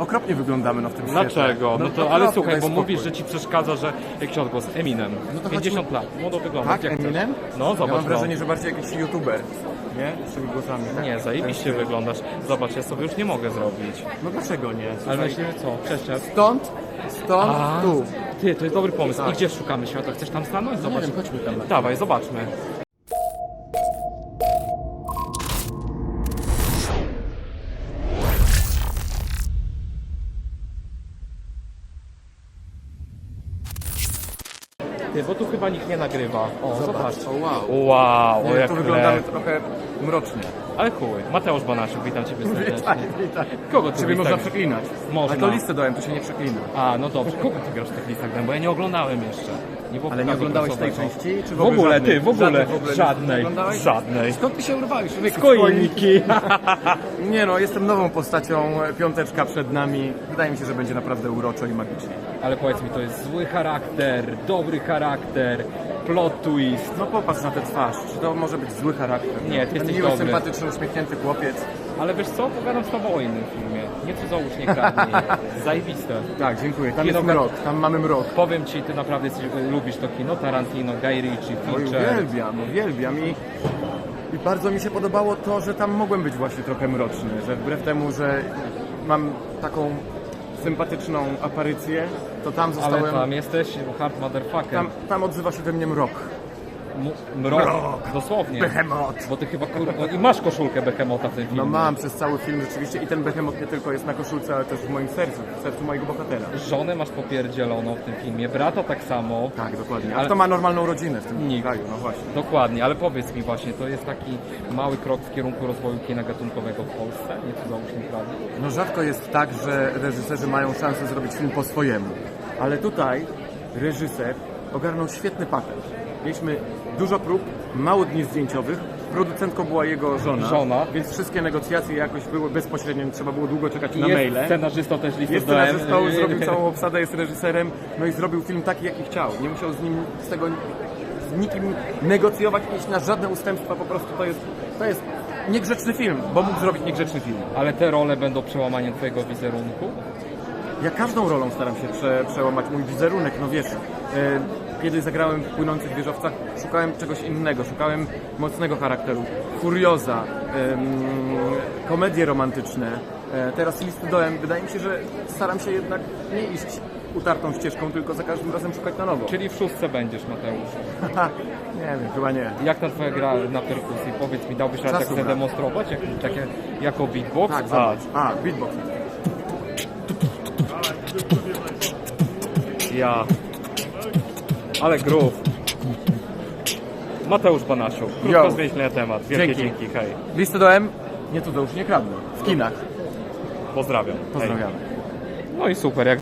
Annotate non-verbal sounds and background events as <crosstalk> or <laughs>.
Okropnie wyglądamy no, w tym świetle. Dlaczego? No to, ale okropnie, słuchaj, daj bo spokój. mówisz, że ci przeszkadza, że jakiś odgłos Eminem. No to 50 lat, młodo wygląda. Tak, jak chcesz. Eminem? No, Ja zobacz. mam wrażenie, no. że bardziej jakiś youtuber. Nie? Z tymi głosami. tak? Nie, zajebiście wyglądasz. Zobacz, ja sobie już nie mogę zrobić. No dlaczego nie? Ale Słuchaj, myślimy co? Przeszczep. Stąd, stąd, A, tu. Ty, to jest dobry pomysł. Tak. I gdzie szukamy światła? Chcesz tam stanąć? Nie Zobacz. wiem, chodźmy tam. Dawaj, zobaczmy. Ty, bo tu chyba nikt nie nagrywa. O, zobacz. O wow. Wow, Nie, o jak tu wyglądamy lew. trochę mrocznie. Ale chuj. Mateusz Banasiuk, witam Ciebie serdecznie. witaj. Kogo ty Ciebie można tak? przeklinać. Można. Ale to listę dałem, tu się nie przeklina. A, no dobrze. Kogo Ty grasz w tych listach? Bo ja nie oglądałem jeszcze. Nie było Ale nie pokazu oglądałeś tej prasowego. części? Czy w, ogóle, żadnej? ty, w ogóle. Żadnej, w ogóle nie Żadnej. oglądałeś? Żadnej. Skąd ty się urwałeś? człowieku? Kojniki. <laughs> Nie no, jestem nową postacią, piąteczka przed nami. Wydaje mi się, że będzie naprawdę uroczo i magicznie. Ale powiedz mi, to jest zły charakter, dobry charakter, plot twist. No popatrz na tę twarz, czy to może być zły charakter? Nie, ty jesteś miły, dobry. sympatyczny, uśmiechnięty chłopiec. Ale wiesz co, pogadam z tobą o innym filmie. Nie cudzołóż, nie kradnij. <laughs> Zajebiste. Tak, dziękuję. Tam jest mrok, tam mamy mrok. Powiem ci, ty naprawdę jesteś, lubisz to kino, Tarantino, Guy Ritchie, Oj, Fincher. uwielbiam, uwielbiam i, i bardzo mi się podobało to, że tam mogłem być właśnie trochę mroczny, że wbrew temu, że mam taką sympatyczną aparycję, to tam Ale zostałem, tam jesteś hard motherfucker. tam, tam odzywa się we mnie mrok. Mrok. Mrok. Dosłownie. Behemoth. Bo ty chyba kurwa... I masz koszulkę Behemota w tym filmie. No mam przez cały film rzeczywiście i ten behemoth nie tylko jest na koszulce, ale też w moim sercu, w sercu mojego bohatera. Żonę masz popierdzieloną w tym filmie, brata tak samo. Tak, dokładnie. Ale- to ma normalną rodzinę w tym Nikt. kraju, no właśnie. Dokładnie, ale powiedz mi właśnie, to jest taki mały krok w kierunku rozwoju kina gatunkowego w Polsce? Nie cudzołóż, nie kradnij. No rzadko jest tak, że reżyserzy mają szansę zrobić film po swojemu. Ale tutaj reżyser ogarnął świetny patent. Mieliśmy dużo prób, mało dni zdjęciowych. Producentką była jego żona, Żona. więc wszystkie negocjacje jakoś były bezpośrednie, nie trzeba było długo czekać na jest maile. scenarzystą też Jest zdałem. scenarzystą, zrobił całą obsadę, jest reżyserem, no i zrobił film taki, jaki chciał. Nie musiał z nim, z tego, z nikim negocjować, iść na żadne ustępstwa, po prostu to jest, to jest niegrzeczny film, bo mógł zrobić niegrzeczny film. Ale te role będą przełamaniem twojego wizerunku? Ja każdą rolą staram się prze, przełamać mój wizerunek, no wiesz, e, kiedy zagrałem w Płynących Wieżowcach, szukałem czegoś innego, szukałem mocnego charakteru, kurioza, komedie romantyczne, e, teraz listy dołem. Wydaje mi się, że staram się jednak nie iść utartą ścieżką, tylko za każdym razem szukać na nowo. Czyli w szóstce będziesz, Mateusz. <laughs> nie wiem, chyba nie. Jak ta twoja gra na perkusji? Powiedz mi, dałbyś radę tak zademonstrować? Jak, takie, jako beatbox? Tak, A, zobacz. A, beatbox. Ja. Ale groove. Mateusz Banasiuk. Krótko Yo. zmieńmy na temat. Wielkie Dzięki. dzięki, hej. Listy dołem, nie tu już nie kradnę. W kinach. Pozdrawiam. Hej. Pozdrawiamy. No i super, jak